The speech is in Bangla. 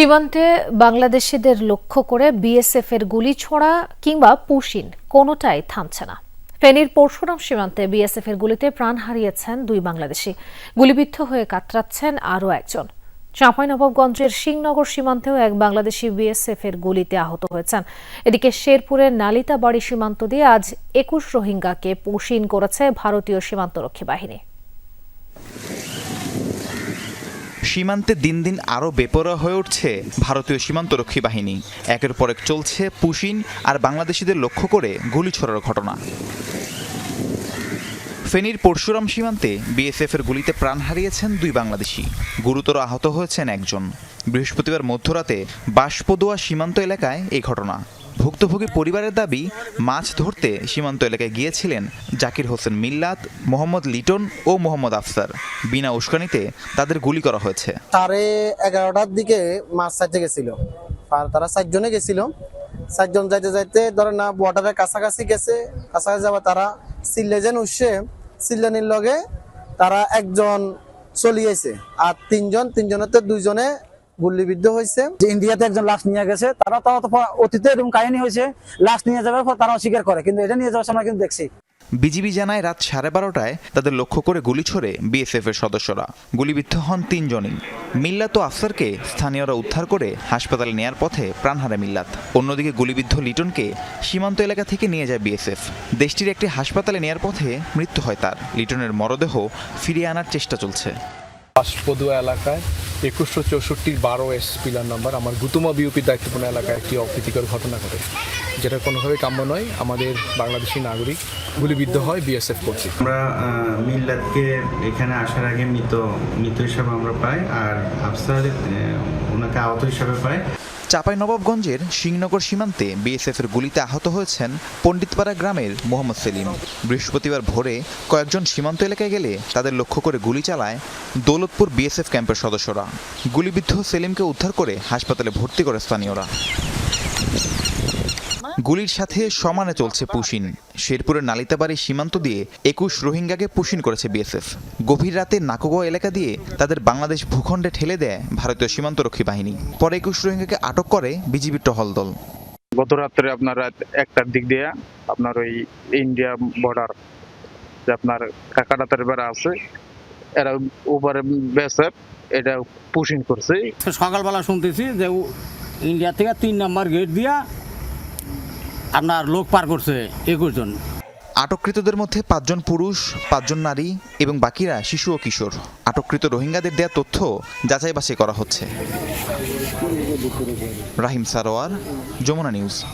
সীমান্তে বাংলাদেশিদের লক্ষ্য করে বিএসএফ এর গুলি ছোড়া কিংবা পুশিন কোনোটাই থামছে না। ফেনীর পরশুরাম সীমান্তে বিএসএফ এর গুলিতে প্রাণ হারিয়েছেন দুই বাংলাদেশি। গুলিবিদ্ধ হয়ে কাতরাচ্ছেন আরও একজন। চাঁপাইনবাবগঞ্জের সিংনগর সীমান্তেও এক বাংলাদেশি বিএসএফ এর গুলিতে আহত হয়েছেন। এদিকে শেরপুরের নালিতাবাড়ি সীমান্ত দিয়ে আজ একুশ রোহিঙ্গাকে পুশিন করেছে ভারতীয় সীমান্তরক্ষী বাহিনী। সীমান্তে দিন দিন আরও বেপরোয়া হয়ে উঠছে ভারতীয় সীমান্তরক্ষী বাহিনী। একের পর এক চলছে পুশিন আর বাংলাদেশিদের লক্ষ্য করে গুলি ছোড়ার ঘটনা। ফেনীর পরশুরাম সীমান্তে বিএসএফ এর গুলিতে প্রাণ হারিয়েছেন দুই বাংলাদেশি। গুরুতর আহত হয়েছেন একজন। বৃহস্পতিবার মধ্যরাতে বাঁশপদুয়া সীমান্ত এলাকায় এই ঘটনা। ভুক্তভোগী পরিবারের দাবি, মাছ ধরতে সীমান্ত এলাকায় গিয়েছিলেন জাকির হোসেন মিল্লাত, মোহাম্মদ লিটন ও মোহাম্মদ আফসার। বিনা উস্কানিতে তাদের গুলি করা হয়েছে। সাড়ে এগারোটার দিকে মাছ চাইতে গেছিল। আর তারা চারজনে গেছিল। চারজন যাইতে যাইতে ধরেন না বর্ডারের কাছাকাছি গেছে। কাছাকাছি যাবে তারা সিল্লেজেন উঠছে। সিল্লেনির লগে তারা একজন চলিয়েছে আর তিনজন তিনজনের দুইজনে গুলিবিদ্ধ হয়েছে। যে ইন্ডিয়াতে একজন লাশ নিয়ে গেছে তারা তারা তো অতীতে এরকম কাহিনী হয়েছে লাশ নিয়ে যাওয়ার পর তারা অস্বীকার করে কিন্তু এটা নিয়ে যাওয়ার সময় কিন্তু দেখছি। বিজিবি জানায় রাত সাড়ে বারোটায় তাদের লক্ষ্য করে গুলি ছোড়ে বিএসএফ এর সদস্যরা। গুলিবিদ্ধ হন তিনজনই। মিল্লাত ও আফসারকে স্থানীয়রা উদ্ধার করে হাসপাতালে নেয়ার পথে প্রাণ হারে মিল্লাত। অন্যদিকে গুলিবিদ্ধ লিটনকে সীমান্ত এলাকা থেকে নিয়ে যায় বিএসএফ। দেশটির একটি হাসপাতালে নেয়ার পথে মৃত্যু হয় তার। লিটনের মরদেহ ফিরিয়ে আনার চেষ্টা চলছে। এলাকায় একুশশো চৌষট্টির বারো এস পিলার নাম্বার আমার গুতুমা বিউপির দায়িত্বপূর্ণ এলাকায় একটি অপ্রীতিকর ঘটনা ঘটে, যেটা কোনোভাবে কাম্য নয়, আমাদের বাংলাদেশি নাগরিক গুলিবিদ্ধ হয় বিএসএফ কর্তৃক। আমরা মিল্লাদকে এখানে আসার আগে মৃত মৃত হিসাবে আমরা পাই, আর আফসার ওনাকে আহত হিসাবে পাই। চাঁপাইনবাবগঞ্জের সিংনগর সীমান্তে বিএসএফ এর গুলিতে আহত হয়েছেন পণ্ডিতপাড়া গ্রামের মোহাম্মদ সেলিম। বৃহস্পতিবার ভোরে কয়েকজন সীমান্ত এলাকায় গেলে তাদের লক্ষ্য করে গুলি চালায় দৌলতপুর বিএসএফ ক্যাম্পের সদস্যরা। গুলিবিদ্ধ সেলিমকে উদ্ধার করে হাসপাতালে ভর্তি করে স্থানীয়রা। গুলির সাথে সমানে চলছে পুশিন। শেরপুরের নালিতাবাড়ি সীমান্ত দিয়ে একুশ রোহিঙ্গাকে পুশিন করেছে বিএসএফ। গভীর রাতে নাকোগাঁও এলাকা দিয়ে তাদের বাংলাদেশ ভূখণ্ডে ঠেলে দেয় ভারতীয় সীমান্তরক্ষী বাহিনী। পরে একুশ রোহিঙ্গাকে আটক করে বিজিবির টহল দল। গত রাত্রে আপনার রাত একটার দিক দিয়ে আপনার ওই ইন্ডিয়া বর্ডার যে আপনার কাকাটাতের বেড়া আছে এরা উপরে বেসে এটা পুশিং করছে। সকালবেলা শুনতেছি যে ইন্ডিয়া থেকে তিন নম্বর গেট দিয়া আপনার লোক পার করছে একুশ জন। আটককৃতদের মধ্যে পাঁচজন পুরুষ, পাঁচজন নারী এবং বাকিরা শিশু ও কিশোর। আটককৃত রোহিঙ্গাদের দেয়া তথ্য যাচাই বাছাই করা হচ্ছে। রাহিম সারোয়ার, যমুনা নিউজ।